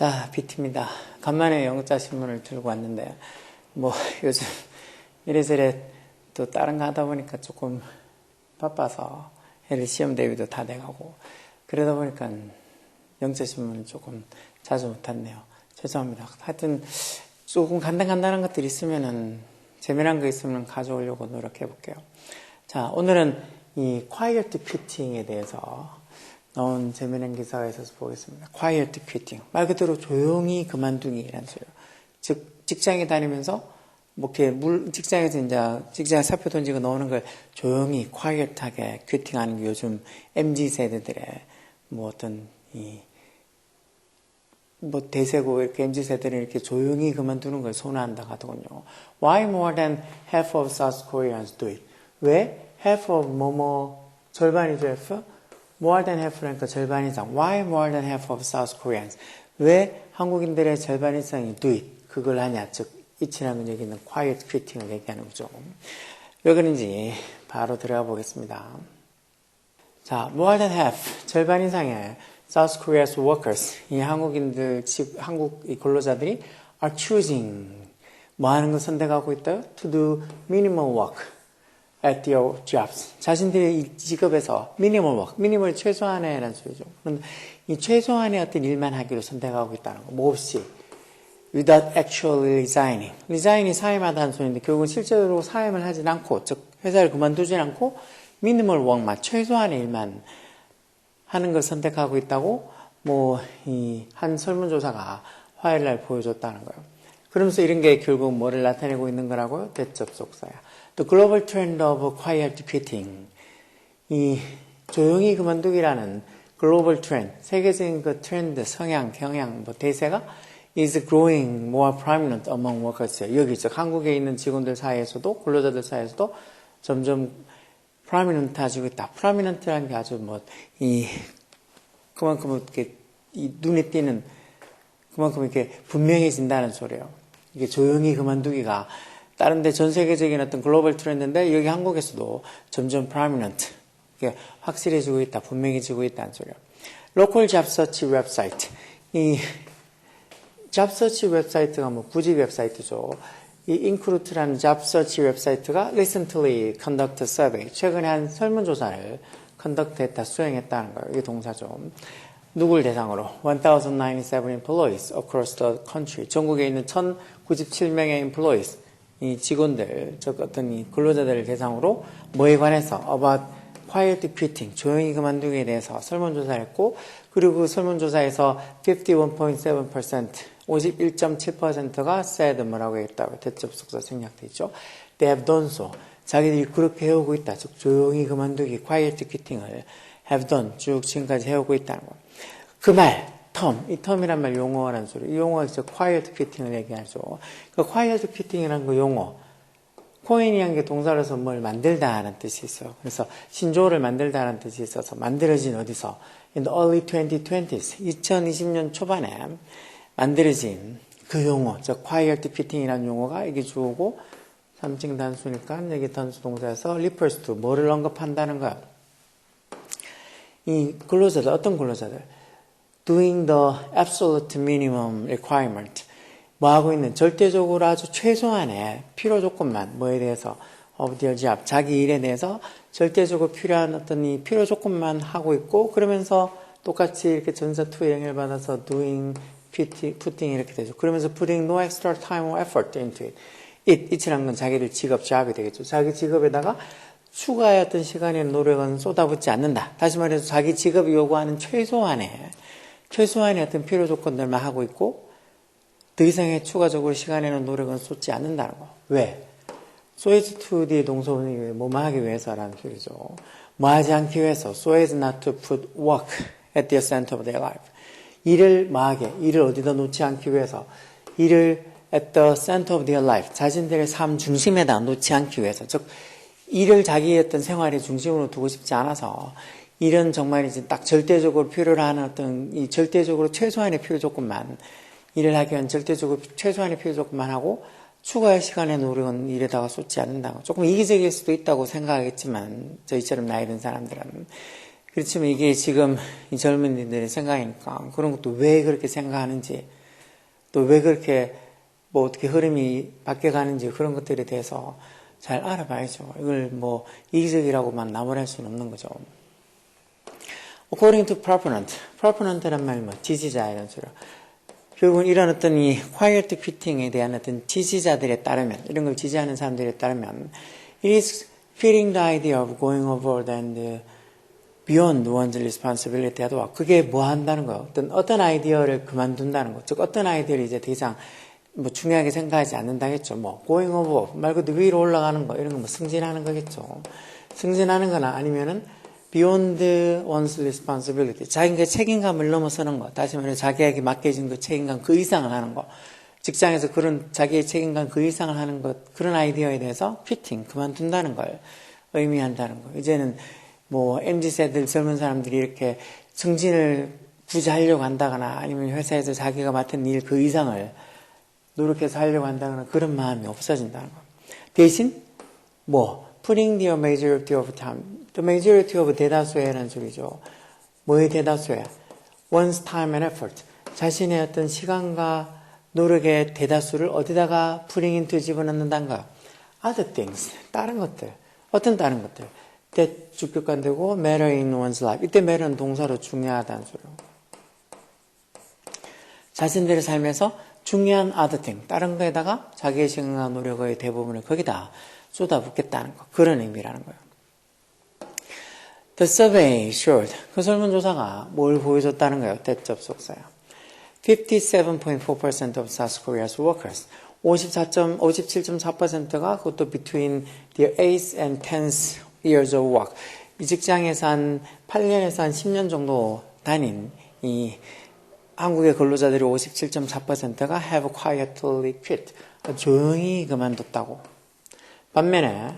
자, 비트입니다. 간만에 영자 신문을 들고 왔는데, 뭐, 요즘 이래저래 또 다른 거 하다 보니까 조금 바빠서, 애들 시험 대비도 다 돼가고, 그러다 보니까 영자 신문을 조금 자주 못했네요. 죄송합니다. 하여튼, 조금 간단간단한 것들 있으면은, 재미난 거 있으면 가져오려고 노력해 볼게요. 자, 오늘은 이 quiet quitting에 대해서 나온 재미난 기사가 있어서 보겠습니다. quiet quitting. 말 그대로 조용히 그만두기라는 소리예요. 즉, 직장에 다니면서 뭐 이렇게 물, 직장에서 이제 직장 사표 던지고 나오는 걸 조용히 quiet하게 퀴팅하는 게 요즘 MZ 세대들의 뭐 어떤 이, 뭐 대세고 이렇게 MZ 세대는 이렇게 조용히 그만두는 걸 선호한다 하더군요. Why more than half of South Koreans do it? 왜 half of 뭐뭐 절반이죠 half? More than half라니까 절반 이상. Why more than half of South Koreans? 왜 한국인들의 절반 이상이 do it? 그걸 하냐? 즉, 이치라는 얘기는 quiet quitting을 얘기하는 거죠. 왜 그런지 바로 들어가 보겠습니다. 자, more than half, 절반 이상의 South Korea's workers, 이 한국인들, 한국 이 근로자들이 are choosing, 뭐 하는 걸 선택하고 있다요? To do minimal work. At their jobs. 자신들의 직업에서 minimal work, minimal 최소한의 라는 소리죠. 그런데 이 최소한의 어떤 일만 하기로 선택하고 있다는 거. 뭐 없이. without actually resigning. resign이 사임하다는 소리인데 결국은 실제로 사임을 하진 않고, 즉 회사를 그만두진 않고 minimal work만, 최소한의 일만 하는 걸 선택하고 있다고 뭐 이 한 설문조사가 화요일 날 보여줬다는 거예요. 그러면서 이런 게 결국 뭐를 나타내고 있는 거라고요? 대접속사야. The global trend of quiet quitting. 이 조용히 그만두기라는 글로벌 트렌드, 세계적인 그 트렌드, 성향, 경향, 뭐 대세가 is growing more prominent among workers. 여기 즉 한국에 있는 직원들 사이에서도 근로자들 사이에서도 점점 prominent해지고 있다. prominent라는 게 아주 뭐 이 그만큼 이렇게 이 눈에 띄는 그만큼 이렇게 분명해진다는 소리예요. 이게 조용히 그만두기가 다른 데 전 세계적인 어떤 글로벌 트렌드인데 여기 한국에서도 점점 prominent 확실해지고 있다, 분명해지고 있다는 소리예요. 로컬 잡서치 웹사이트. 이 잡서치 웹사이트가 뭐 구직 웹사이트죠. 이 인크루트라는 잡서치 웹사이트가 recently conduct survey. 최근에 한 설문조사를 conduct했다, 수행했다는 거예요. 이게 동사죠. 누굴 대상으로 1097 employees across the country 전국에 있는 1097명의 employees 이 직원들 즉 어떤 이 근로자들을 대상으로 뭐에 관해서 about quiet quitting 조용히 그만두기에 대해서 설문조사를 했고 그리고 그 설문조사에서 51.7% 51.7%가 said 뭐라고 했다고 대접속사 생략돼 있죠. They have done so. 자기들이 그렇게 해오고 있다. 즉 조용히 그만두기 quiet quitting을 have done 쭉 지금까지 해오고 있다는 거. 그 말, 텀, 이 텀이란 말 용어라는 소리. 이 용어가 이제 quiet quitting을 얘기하죠. 그 quiet quitting이라는 그 용어. 코인이란 게 동사로서 뭘 만들다라는 뜻이 있어요. 그래서 신조어를 만들다라는 뜻이 있어서 만들어진 어디서 in the early 2020s 2020년 초반에 만들어진 그 용어, 즉 quiet quitting이라는 용어가 이게 주어고 3층 단수니까 여기 단수 동사에서 refers to 뭐를 언급한다는 거야. 이 근로자들 어떤 근로자들 doing the absolute minimum requirement. 뭐 하고 있는 절대적으로 아주 최소한의 필요 조건만 뭐에 대해서 job 자기 일에 대해서 절대적으로 필요한 어떤 이 필요 조건만 하고 있고 그러면서 똑같이 이렇게 전사 투 영향을 받아서 doing, putting 이렇게 되죠. 그러면서 putting no extra time or effort into it. it, it이란 건 자기를 직업, 잡이 되겠죠. 자기 직업에다가 추가의 어떤 시간이나 노력은 쏟아붓지 않는다. 다시 말해서 자기 직업이 요구하는 최소한의 최소한의 어떤 필요 조건들만 하고 있고 더 이상의 추가적으로 시간에는 노력은 쏟지 않는다는 거. 왜? to 뒤의 동사원이 뭐만 하기 위해서라는 소리죠. 뭐 하지 않기 위해서 as not to put work at the center of their life. 일을 뭐하게, 일을 어디다 놓지 않기 위해서 일을 at the center of their life. 자신들의 삶 중심에다 놓지 않기 위해서. 즉, 일을 자기의 어떤 생활의 중심으로 두고 싶지 않아서 이런 정말 이제 딱 절대적으로 필요로 하는 어떤 이 절대적으로 최소한의 필요 조건만 일을 하기 위한 절대적으로 최소한의 필요 조건만 하고 추가의 시간의 노력은 일에다가 쏟지 않는다. 조금 이기적일 수도 있다고 생각하겠지만 저희처럼 나이 든 사람들은 그렇지만 이게 지금 이 젊은이들의 생각이니까 그런 것도 왜 그렇게 생각하는지 또 왜 그렇게 뭐 어떻게 흐름이 바뀌어 가는지 그런 것들에 대해서 잘 알아봐야죠. 이걸 뭐 이기적이라고만 나무랄 수는 없는 거죠. According to proponent, proponent란 말이 뭐 지지자 이런 소리. 결국은 이런 어떤 이 quiet quitting에 대한 어떤 지지자들에 따르면 이런 걸 지지하는 사람들에 따르면 it is fitting the idea of going over and beyond one's responsibility 하도 그게 뭐 한다는 거예요. 어떤 어떤 아이디어를 그만둔다는 거. 즉 어떤 아이디어를 이제 더 이상 뭐 중요하게 생각하지 않는다겠죠. 뭐 going over 말 그대로 위로 올라가는 거 이런 거 뭐 승진하는 거겠죠. 승진하는 거나 아니면은 beyond one's responsibility 자기의 책임감을 넘어서는 거. 다시 말해 자기에게 맡겨진 그 책임감 그 이상을 하는 거. 직장에서 그런 자기의 책임감 그 이상을 하는 것 그런 아이디어에 대해서 피팅 그만둔다는 걸 의미한다는 거. 이제는 뭐 MZ 세들 젊은 사람들이 이렇게 승진을 굳이 하려고 한다거나 아니면 회사에서 자기가 맡은 일 그 이상을 노력해서 하려고 한다거나 그런 마음이 없어진다는 거. 대신 뭐 putting the majority of time, the majority of 대다수의라는 소리죠. 뭐의 대다수야? one's time and effort. 자신의 어떤 시간과 노력의 대다수를 어디다가 putting into 집어넣는다는 거. other things. 다른 것들. 어떤 다른 것들. that 주격관되고 matter in one's life. 이때 matter는 동사로 중요하다는 소리요. 자신들의 삶에서 중요한 other thing, 다른 거에다가 자기의 시간과 노력의 대부분을 거기다 쏟아붓겠다는 거. 그런 의미라는 거예요. The survey showed. 그 설문조사가 뭘 보여줬다는 거예요. 대접속사야. 57.4% of South Korea's workers. 54. 57.4%가 그것도 between their 8th and 10th years of work. 이 직장에서 한 8년에서 한 10년 정도 다닌 이 한국의 근로자들이 57.4%가 have quietly quit. 조용히 그만뒀다고. 반면에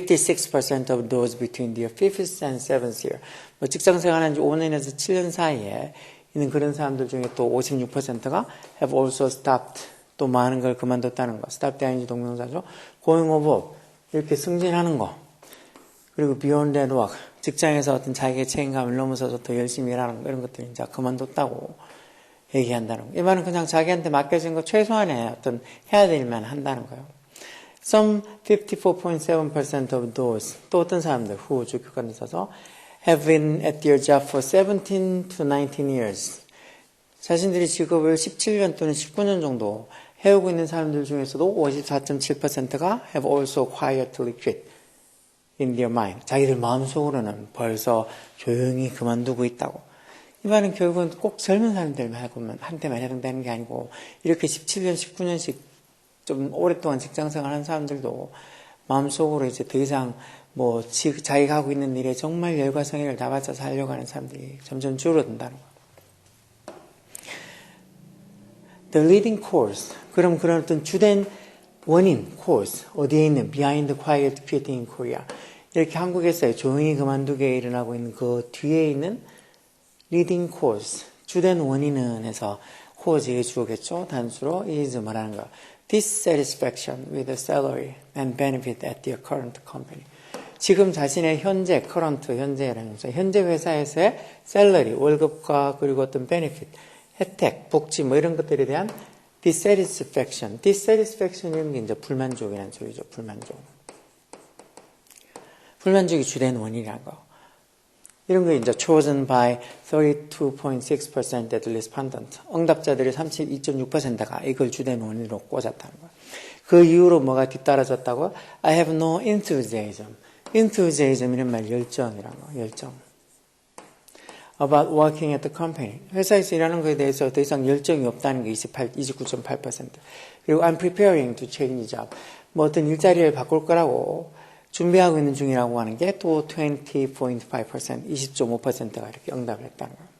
56% of those between their fifth and seventh year. 뭐 직장 생활한 지 5년에서 7년 사이에 있는 그런 사람들 중에 또 56%가 have also stopped. 또 많은 걸 그만뒀다는 거. stop ing 동명사죠. going over. 이렇게 승진하는 거. 그리고 beyond that work. 직장에서 어떤 자기의 책임감을 넘어서서 더 열심히 일하는 거. 이런 것들 이제 그만뒀다고 얘기한다는 거. 이 말은 그냥 자기한테 맡겨진 거 최소한의 어떤 해야 될 일만 한다는 거예요. Some 54.7% of those 또 어떤 사람들 who 주격관에 있어서 have been at their job for 17 to 19 years. 자신들이 직업을 17년 또는 19년 정도 해오고 있는 사람들 중에서도 54.7%가 have also quietly quit in their mind. 자기들 마음속으로는 벌써 조용히 그만두고 있다고. 이 말은 결국은 꼭 젊은 사람들만 한테만 해당되는 게 아니고 이렇게 17년, 19년씩 좀 오랫동안 직장 생활한 사람들도 마음속으로 이제 더 이상 뭐 자기가 하고 있는 일에 정말 열과 성의를 다 바쳐서 하려고 하는 사람들이 점점 줄어든다는 거. The leading cause. 그럼 그런 어떤 주된 원인, cause. 어디에 있는 behind quiet quitting in Korea. 이렇게 한국에서 조용히 그만두게 일어나고 있는 그 뒤에 있는 leading cause. 주된 원인은 해서 cause의 주어겠죠. 단수로 is 말하는 거. Dissatisfaction with the salary and benefit at their current company. 지금 자신의 현재, current, 현재라는 거 현재 회사에서의 셀러리, 월급과 그리고 어떤 benefit, 혜택, 복지 뭐 이런 것들에 대한 dissatisfaction. dissatisfaction이라는 게 이제 불만족이라는 소리죠. 불만족. 불만족이 주된 원인이라는 거. 이런 게 이제 chosen by 32.6% at respondent. 응답자들의 32.6%가 이걸 주된 원인으로 꽂았다는 거야. 그 이후로 뭐가 뒤따라졌다고? I have no enthusiasm. enthusiasm 이런 말 열정이란 거, 열정. about working at the company. 회사에서 일하는 것에 대해서 더 이상 열정이 없다는 게 28, 29.8%. 그리고 I'm preparing to change job. 뭐 어떤 일자리를 바꿀 거라고 준비하고 있는 중이라고 하는 게 또 20.5%, 20.5%가 이렇게 응답을 했다는 거예요.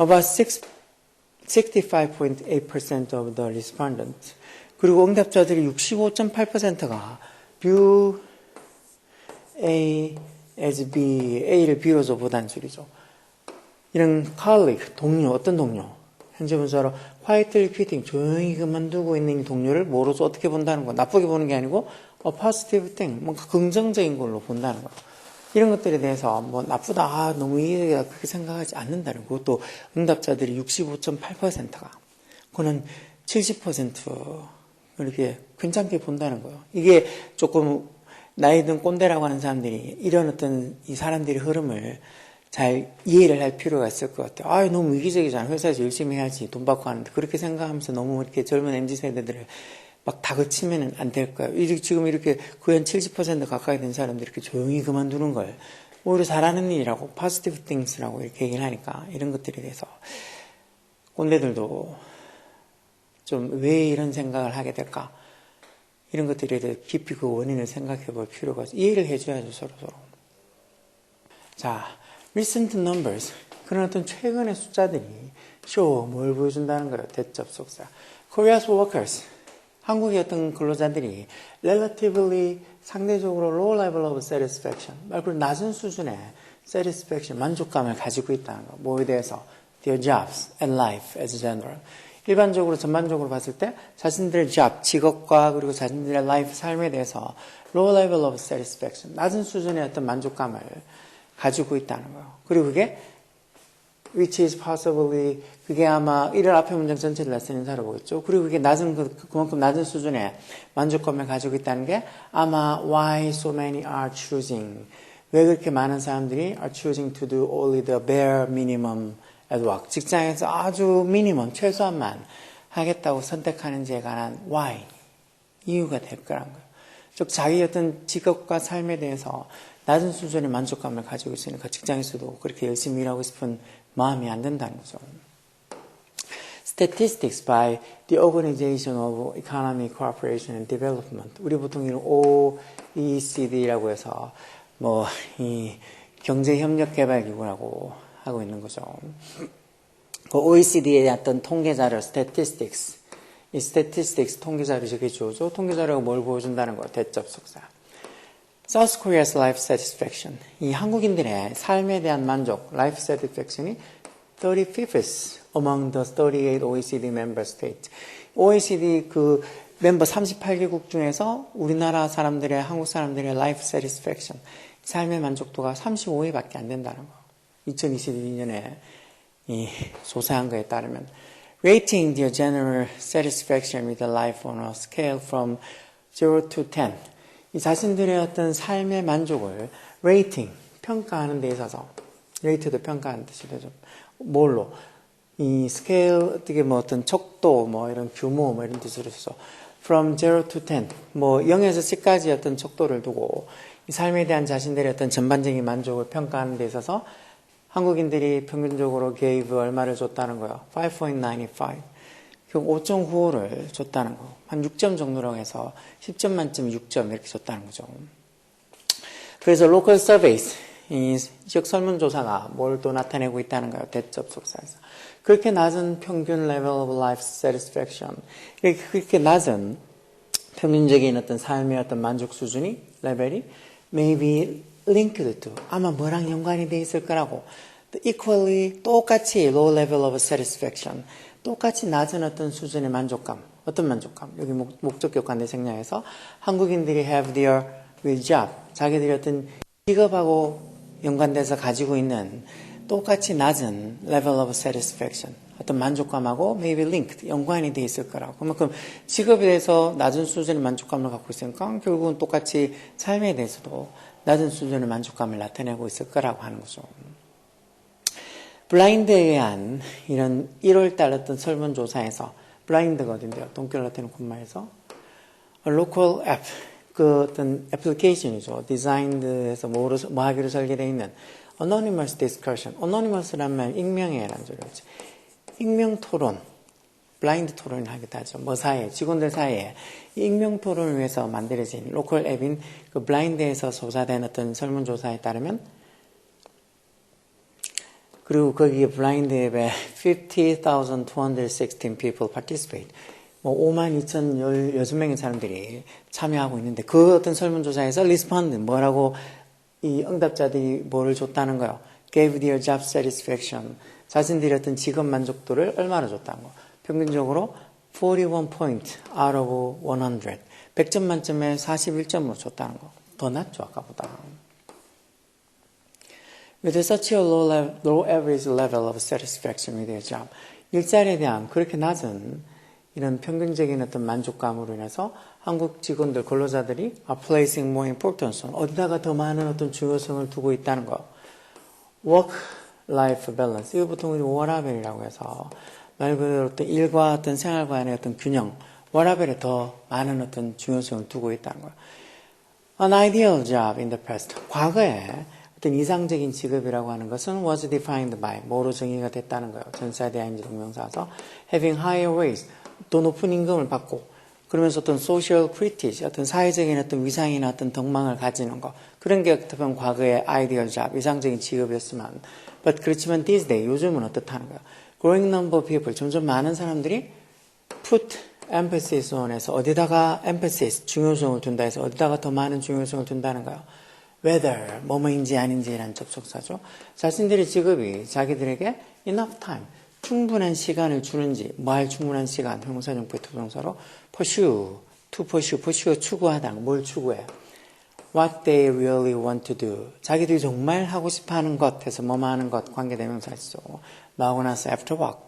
About 6, 65.8% of the respondents. 그리고 응답자들이 65.8%가 view A as B, A를 B로 서 보다는 소리죠. 이런 colleague, 동료, 어떤 동료? 현재 문서로 quietly quitting, 조용히 그만두고 있는 동료를 뭐로서 어떻게 본다는 거. 나쁘게 보는 게 아니고 a positive 뭔가 긍정적인 걸로 본다는 거. 이런 것들에 대해서 뭐 나쁘다, 아, 너무 이해가 그렇게 생각하지 않는다는 거. 그것도 응답자들이 65.8%가. 그는 70% 이렇게 괜찮게 본다는 거예요. 이게 조금 나이 든 꼰대라고 하는 사람들이 이런 어떤 이 사람들의 흐름을 잘 이해를 할 필요가 있을 것 같아요. 아, 너무 위기적이잖아. 회사에서 열심히 해야지. 돈 받고 하는데. 그렇게 생각하면서 너무 이렇게 젊은 MZ세대들을 막 다그치면 안 될 거예요. 지금 이렇게 거의 한70% 가까이 된 사람들이 이렇게 조용히 그만두는 걸 오히려 잘하는 일이라고, positive things라고 이렇게 얘기를 하니까 이런 것들에 대해서 꼰대들도 좀 왜 이런 생각을 하게 될까? 이런 것들에 대해 깊이 그 원인을 생각해 볼 필요가 있어요. 이해를 해줘야죠, 서로 서로. 자, recent numbers. 그런 어떤 최근의 숫자들이 show 뭘 보여준다는 거예요. 대접속사. Korea's workers. 한국의 어떤 근로자들이 relatively 상대적으로 low level of satisfaction. 말 그대로 낮은 수준의 satisfaction, 만족감을 가지고 있다는 거. 뭐에 대해서? their jobs and life as general. 일반적으로 전반적으로 봤을 때 자신들의 job, 직업과 그리고 자신들의 life, 삶에 대해서 low level of satisfaction, 낮은 수준의 어떤 만족감을 가지고 있다는 거예요. 그리고 그게 which is possibly 그게 아마 이를 앞에 문장 전체를 낯선 인사로 보겠죠. 그리고 그게 낮은 그, 그만큼 낮은 수준의 만족감을 가지고 있다는 게 아마 why so many are choosing 왜 그렇게 많은 사람들이 are choosing to do only the bare minimum at work 직장에서 아주 미니멈 최소한만 하겠다고 선택하는지에 관한 why 이유가 될 거란 거예요. 즉 자기 어떤 직업과 삶에 대해서 낮은 수준의 만족감을 가지고 있으니까 직장에서도 그렇게 열심히 일하고 싶은 마음이 안 든다는 거죠. Statistics by the Organization of Economic Cooperation and Development. 우리 보통 이런 OECD라고 해서 뭐 이 경제협력개발기구라고 하고 있는 거죠. 그 OECD의 어떤 통계자료, statistics. 이 statistics 통계자료 저게 주어져. 통계자료가 뭘 보여준다는 거예요. 대접 속사. South Korea's life satisfaction. 이 한국인들의 삶에 대한 만족, life satisfaction이 35th among the 38 OECD member states. OECD 그 멤버 38개국 중에서 우리나라 사람들의, 한국 사람들의 life satisfaction, 삶의 만족도가 35위밖에 안 된다는 거. 2022년에 이 조사한 거에 따르면 rating their general satisfaction with life on a scale from 0 to 10. 이 자신들의 어떤 삶의 만족을 레이팅, 평가하는 데 있어서 레이트도 평가하는 뜻이 되죠. 뭘로? 이 스케일 어떻게 뭐 어떤 척도 뭐 이런 규모 뭐 이런 뜻으로 써서 from 0 to 10, 뭐 0에서 10까지 어떤 척도를 두고 이 삶에 대한 자신들의 어떤 전반적인 만족을 평가하는 데 있어서 한국인들이 평균적으로 gave 얼마를 줬다는 거예요. 5.95. 결국 5.95를 줬다는 거. 한 6점 정도라고 해서 10점 만점 6점 이렇게 줬다는 거죠. 그래서 local surveys, 이 지역 설문조사가 뭘 또 나타내고 있다는 거예요. 대접속사에서. 그렇게 낮은 평균 level of life satisfaction. 그렇게 낮은 평균적인 어떤 삶의 어떤 만족 수준이, 레벨이 maybe linked to. 아마 뭐랑 연관이 돼 있을 거라고. equally 똑같이 low level of satisfaction. 똑같이 낮은 어떤 수준의 만족감, 어떤 만족감? 여기 목, 적격 관대 생략해서 한국인들이 have their with job, 자기들이 어떤 직업하고 연관돼서 가지고 있는 똑같이 낮은 level of satisfaction, 어떤 만족감하고 maybe linked, 연관이 돼 있을 거라고. 그만큼 직업에 대해서 낮은 수준의 만족감을 갖고 있으니까 결국은 똑같이 삶에 대해서도 낮은 수준의 만족감을 나타내고 있을 거라고 하는 거죠. 블라인드에 의한 이런 1월달 어떤 설문조사에서 블라인드가 어딘데요? 동결라테는 콤마에서 로컬 앱그 어떤 애플리케이션이죠. 디자인드에서 뭐로, 뭐 하기로 설계되어 있는 anonymous discussion. anonymous란 말 익명이라는 소리죠. 익명 토론. 블라인드 토론을 하기도 하죠. 뭐 사이에, 직원들 사이에 익명 토론을 위해서 만들어진 로컬 앱인 그 블라인드에서 조사된 어떤 설문조사에 따르면 그리고 거기에 블라인드 앱에 50,216 people participate. 뭐 5만 2,016명의 사람들이 참여하고 있는데 그 어떤 설문조사에서 리스펀드 뭐라고 이 응답자들이 뭐를 줬다는 거요. gave their job satisfaction. 자신들이 어떤 직업 만족도를 얼마나 줬다는 거. 평균적으로 41 point out of 100. 100점 만점에 41점으로 줬다는 거. 더 낫죠, 아까보다. With such a low, level, low average level of satisfaction with their job. 일자리에 대한 그렇게 낮은 이런 평균적인 어떤 만족감으로 인해서 한국 직원들, 근로자들이 are placing more importance on 어디다가 더 많은 어떤 중요성을 두고 있다는 거. work-life balance. 이거 보통 워라벨이라고 해서 말 그대로 어떤 일과 어떤 생활관의 어떤 균형, 워라벨에 더 많은 어떤 중요성을 두고 있다는 거예요. An ideal job in the past. 과거에 어떤 이상적인 직업이라고 하는 것은 was defined by 뭐로 정의가 됐다는 거예요. 전사에 대한 동명사서 having higher wage, 더 높은 임금을 받고 그러면서 어떤 social prestige, 어떤 사회적인 어떤 위상이나 어떤 덕망을 가지는 거 그런 게 어떻게 보면 과거의 ideal job, 이상적인 직업이었지만 but 그렇지만 these days 요즘은 어떻다는 거예요. growing number of people, 점점 많은 사람들이 put emphasis on에서 어디다가 emphasis, 중요성을 둔다 해서 어디다가 더 많은 중요성을 둔다는 거예요. Whether, 뭐뭐인지 아닌지라는 접속사죠. 자신들의 직업이 자기들에게 enough time, 충분한 시간을 주는지, 뭐할 충분한 시간, 형사정부의 투동사로 pursue, to pursue, pursue 추구하다는 뭘 추구해요? what they really want to do. 자기들이 정말 하고 싶어 하는 것 해서 뭐뭐 하는 것 관계대명사죠. 나오고 나서 after work.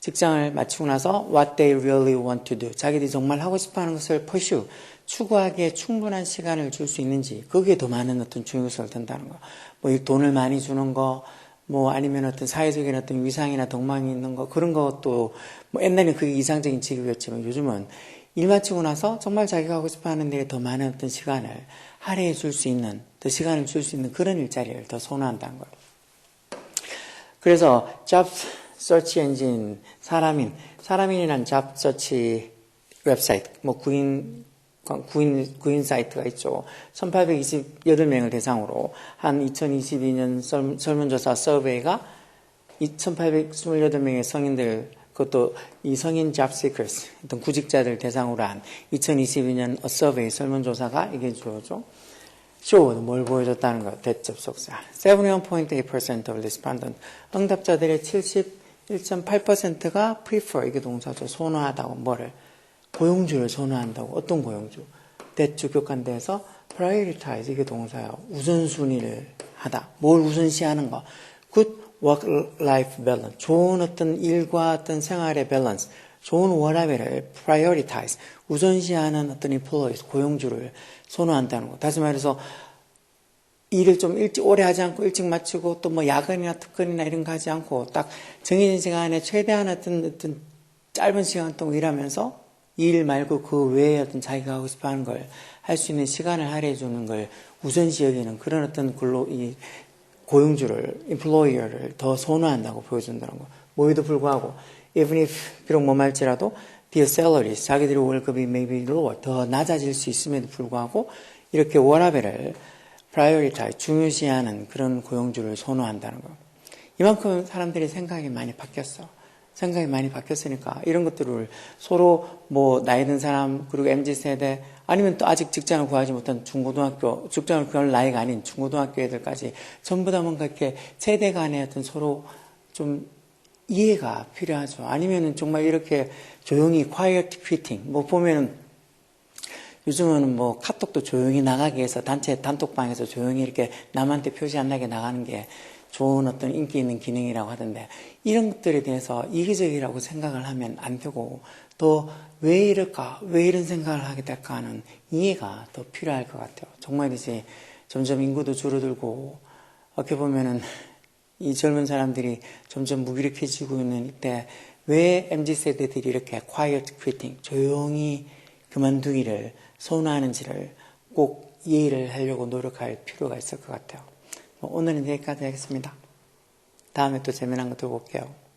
직장을 마치고 나서 what they really want to do. 자기들이 정말 하고 싶어 하는 것을 pursue. 추구하기에 충분한 시간을 줄 수 있는지 거기에 더 많은 어떤 중요성을 둔다는 거. 뭐 돈을 많이 주는 거, 뭐 아니면 어떤 사회적인 어떤 위상이나 덕망이 있는 거 그런 것도 뭐 옛날에는 그게 이상적인 직업이었지만 요즘은 일 마치고 나서 정말 자기가 하고 싶어 하는 일에 더 많은 어떤 시간을 할애해 줄 수 있는 더 시간을 줄 수 있는 그런 일자리를 더 선호한다는 거예요. 그래서 search engine 사람인 사람인이란 search 웹사이트 뭐 구인 구인, 구인 사이트가 있죠. 1828명을 대상으로 한 2022년 설문조사 서베이가 2828명의 성인들 그것도 이 성인 seekers 어떤 구직자들 대상으로 한 2022년 서베이 설문조사가 이게 주어죠. 쇼는 뭘 보여줬다는 거 대접속사. 71.8% of respondent 응답자들의 71.8%가 prefer 이게 동사죠. 선호하다고 뭐를 고용주를 선호한다고 어떤 고용주? 대주격한데에서 prioritize 이게 동사예요. 우선순위를 하다. 뭘 우선시하는 거. good work-life balance. 좋은 어떤 일과 어떤 생활의 밸런스. 좋은 워라벨을 prioritize. 우선시하는 어떤 employees, 고용주를 선호한다는 거. 다시 말해서 일을 좀 일찍 오래 하지 않고 일찍 마치고 또 뭐 야근이나 특근이나 이런 거 하지 않고 딱 정해진 시간에 최대한 어떤, 어떤 짧은 시간 동안 일하면서 일 말고 그 외에 어떤 자기가 하고 싶어 하는 걸 할 수 있는 시간을 할애해 주는 걸 우선시 여기는 그런 어떤 근로, 이 고용주를, employer를 더 선호한다고 보여준다는 거. 뭐에도 불구하고, even if, 비록 뭐 말지라도, their salaries, 자기들의 월급이 maybe lower, 더 낮아질 수 있음에도 불구하고, 이렇게 워라벨을 prioritize, 중요시하는 그런 고용주를 선호한다는 거. 이만큼 사람들의 생각이 많이 바뀌었어. 생각이 많이 바뀌었으니까 이런 것들을 서로 뭐 나이 든 사람 그리고 MZ 세대 아니면 또 아직 직장을 구하지 못한 중고등학교 직장을 구할 나이가 아닌 중고등학교 애들까지 전부 다 뭔가 이렇게 세대 간의 어떤 서로 좀 이해가 필요하죠. 아니면은 정말 이렇게 조용히 quiet quitting 뭐 보면은 요즘은 뭐 카톡도 조용히 나가기 위해서 단체 단톡방에서 조용히 이렇게 남한테 표시 안 나게 나가는 게 좋은 어떤 인기 있는 기능이라고 하던데 이런 것들에 대해서 이기적이라고 생각을 하면 안 되고 또 왜 이럴까 왜 이런 생각을 하게 될까 하는 이해가 더 필요할 것 같아요. 정말 이제 점점 인구도 줄어들고 어떻게 보면은 이 젊은 사람들이 점점 무기력해지고 있는 이때 왜 MZ 세대들이 이렇게 quiet quitting 조용히 그만두기를 선호하는지를 꼭 이해를 하려고 노력할 필요가 있을 것 같아요. 오늘은 여기까지 하겠습니다. 다음에 또 재미난 거 들고 올게요.